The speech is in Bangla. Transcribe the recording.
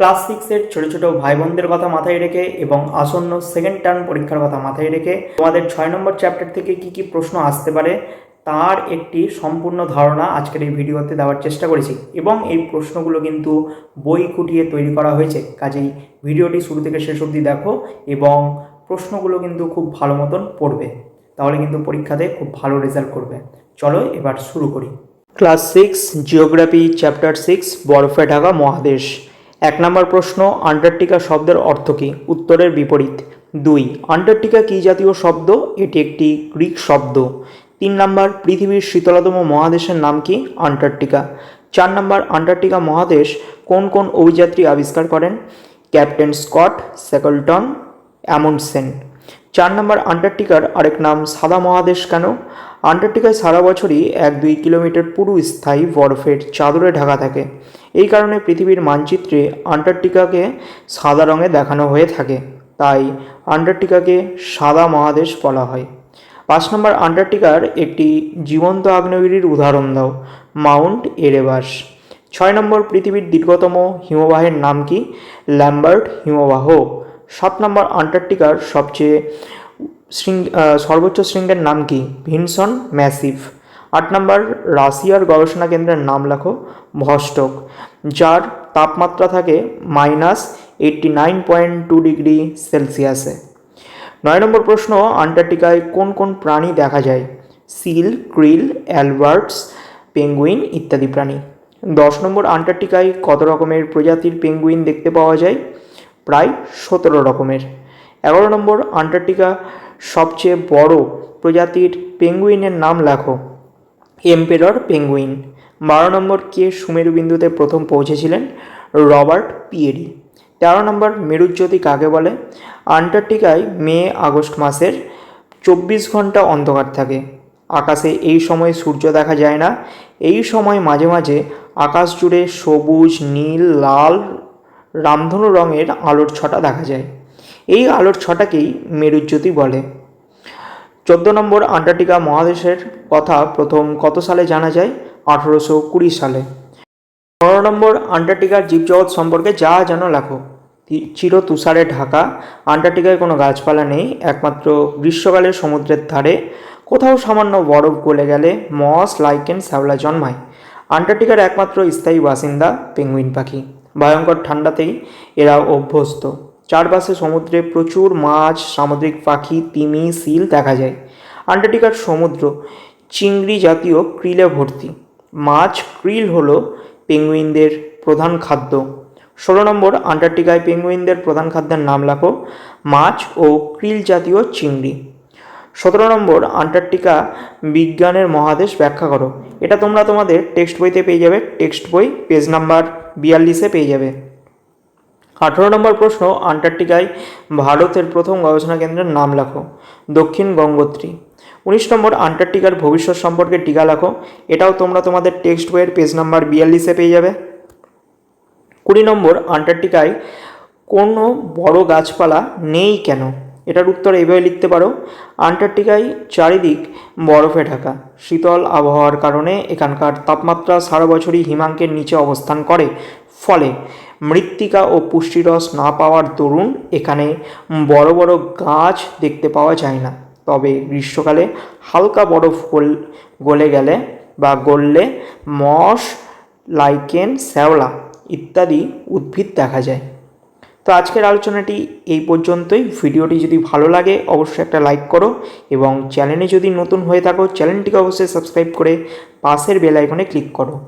ক্লাস সিক্সের ছোটো ছোটো ভাই বোনদের কথা মাথায় রেখে এবং আসন্ন সেকেন্ড টার্ম পরীক্ষার কথা মাথায় রেখে তোমাদের ছয় নম্বর চ্যাপ্টার থেকে কি কি প্রশ্ন আসতে পারে তার একটি সম্পূর্ণ ধারণা আজকের এই ভিডিওতে দেওয়ার চেষ্টা করেছি এবং এই প্রশ্নগুলো কিন্তু বই খুঁটিয়ে তৈরি করা হয়েছে। কাজেই ভিডিওটি শুরু থেকে শেষ অবধি দেখো এবং প্রশ্নগুলো কিন্তু খুব ভালো মতন পড়বে। তাহলে কিন্তু পরীক্ষাতে খুব ভালো রেজাল্ট করবে। চলো এবার শুরু করি। Class six geography chapter six বরফে ঢাকা মহাদেশ। এক নম্বর প্রশ্ন, আন্টার্কটিকা শব্দের অর্থ কী? উত্তরের বিপরীত। দুই, আন্টার্কটিকা কী জাতীয় শব্দ? এটি একটি গ্রিক শব্দ। তিন নম্বর, পৃথিবীর শীতলতম মহাদেশের নাম কি? আন্টার্কটিকা। চার নম্বর, আন্টার্কটিকা মহাদেশ কোন কোন অভিযাত্রী আবিষ্কার করেন? Captain Scott, Shackleton, Amundsen. চার নম্বর, আন্টার্কটিকার আরেক নাম সাদা মহাদেশ কেন? আন্টার্কটিকায় সারা বছরই এক দুই কিলোমিটার পুরু স্থায়ী বরফের চাদরে ঢাকা থাকে। এই কারণে পৃথিবীর মানচিত্রে আন্টার্কটিকাকে সাদা রঙে দেখানো হয়ে থাকে। তাই আন্টার্কটিকাকে সাদা মহাদেশ বলা হয়। পাঁচ নম্বর আন্টার্কটিকার একটি জীবন্ত আগ্নেয়গিরির উদাহরণ দাও, মাউন্ট এরেবাস। ছয় নম্বর পৃথিবীর দীর্ঘতম হিমবাহের নাম কি? ল্যাম্বার্ট হিমবাহ। সাত নম্বর আন্টার্কটিকার সবচেয়ে শৃঙ্গ সর্বোচ্চ শৃঙ্গের নাম কি? Vinson Massif. আট নম্বর রাশিয়ার গবেষণা কেন্দ্রের নাম লেখো, ভস্টক, যার তাপমাত্রা থাকে minus eighty nine point two degree সেলসিয়াসে নয় নম্বর প্রশ্ন, আন্টার্কটিকায় কোন কোন প্রাণী দেখা যায়? সিল, ক্রিল, অ্যালবার্টস, পেঙ্গুইন ইত্যাদি প্রাণী। দশ নম্বর, আন্টার্কটিকায় কত রকমের প্রজাতির পেঙ্গুইন দেখতে পাওয়া যায়? প্রায় সতেরো রকমের। এগারো নম্বর, আন্টার্কটিকা সবচেয়ে বড় প্রজাতির পেঙ্গুইনের নাম লেখো। Emperor penguin. বারো নম্বর কে সুমেরু বিন্দুতে প্রথম পৌঁছেছিলেন? Robert Peary. তেরো নম্বর মেরুজ্যোতি কাকে বলে? আন্টার্কটিকায় মে, আগস্ট মাসের চব্বিশ ঘণ্টা অন্ধকার থাকে। আকাশে এই সময় সূর্য দেখা যায় না। এই সময় মাঝে মাঝে আকাশ জুড়ে সবুজ, নীল, লাল, রামধনু রঙের আলোর ছটা দেখা যায়। এই আলোর ছটাকেই মেরুজ্যোতি বলে। চোদ্দ নম্বর আন্টার্কটিকা মহাদেশের কথা প্রথম কত সালে জানা যায়? আঠেরোশো কুড়ি সালে। পনেরো নম্বর আন্টার্কটিকার জীবজগৎ সম্পর্কে যা জানো লেখো। চির তুষারে ঢাকা। আন্টার্কটিকায় কোনো গাছপালা নেই, একমাত্র গ্রীষ্মকালে সমুদ্রের ধারে। কোথাও সামান্য বরফ গলে গেলে মস, লাইকেন, শ্যাওলা জন্মায়। আন্টার্কটিকার একমাত্র স্থায়ী বাসিন্দা পেঙ্গুইন পাখি। ভয়ঙ্কর ঠান্ডাতেই এরা অভ্যস্ত। চারপাশে সমুদ্রে প্রচুর মাছ, সামুদ্রিক পাখি, তিমি, সিল দেখা যায়। আন্টার্কটিকার সমুদ্র চিংড়ি জাতীয় ক্রিলে ভর্তি। মাছ ক্রিল হল পেঙ্গুইনদের প্রধান খাদ্য। ষোলো নম্বর, আন্টার্কটিকায় পেঙ্গুইনদের প্রধান খাদ্যের নাম লেখো মাছ ও ক্রিল জাতীয় চিংড়ি। সতেরো নম্বর, আন্টার্কটিকা বিজ্ঞানের মহাদেশ ব্যাখ্যা করো। এটা তোমরা তোমাদের টেক্সট বইতে পেয়ে যাবে। টেক্সট বই, পেজ নাম্বার বিয়াল্লিশে পেয়ে যাবে। আঠেরো নম্বর প্রশ্ন, আন্টার্কটিকায় ভারতের প্রথম গবেষণা কেন্দ্রের নাম লেখো। দক্ষিণ গঙ্গোত্রী। উনিশ নম্বর, আন্টার্কটিকার ভবিষ্যৎ সম্পর্কে টিকা লেখো। এটাও তোমরা তোমাদের টেক্সট বইয়ের পেজ নাম্বার বিয়াল্লিশে পেয়ে যাবে। কুড়ি নম্বর, আন্টার্কটিকায় কোনো বড় গাছপালা নেই কেন? এটার উত্তর এভাবে লিখতে পারো। আন্টার্কটিকায় চারিদিক বরফে ঢাকা। শীতল আবহাওয়ার কারণে এখানকার তাপমাত্রা সারা বছরই হিমাঙ্কের নিচে অবস্থান করে। ফলে মৃত্তিকা ও পুষ্টিরস না পাওয়ার দরুন এখানে বড় বড় গাছ দেখতে পাওয়া যায় না। তবে গ্রীষ্মকালে হালকা বরফ গল- গলে গেলে বা গললে মস লাইকেন, শ্যাওলা ইত্যাদি উদ্ভিদ দেখা যায়। তো আজকের আলোচনাটি এই পর্যন্তই। ভিডিওটি যদি ভালো লাগে অবশ্যই একটা লাইক করো এবং চ্যানেলে যদি নতুন হয়ে থাকো চ্যানেলটিকে অবশ্যই সাবস্ক্রাইব করে পাশের বেল আইকনে ক্লিক করো।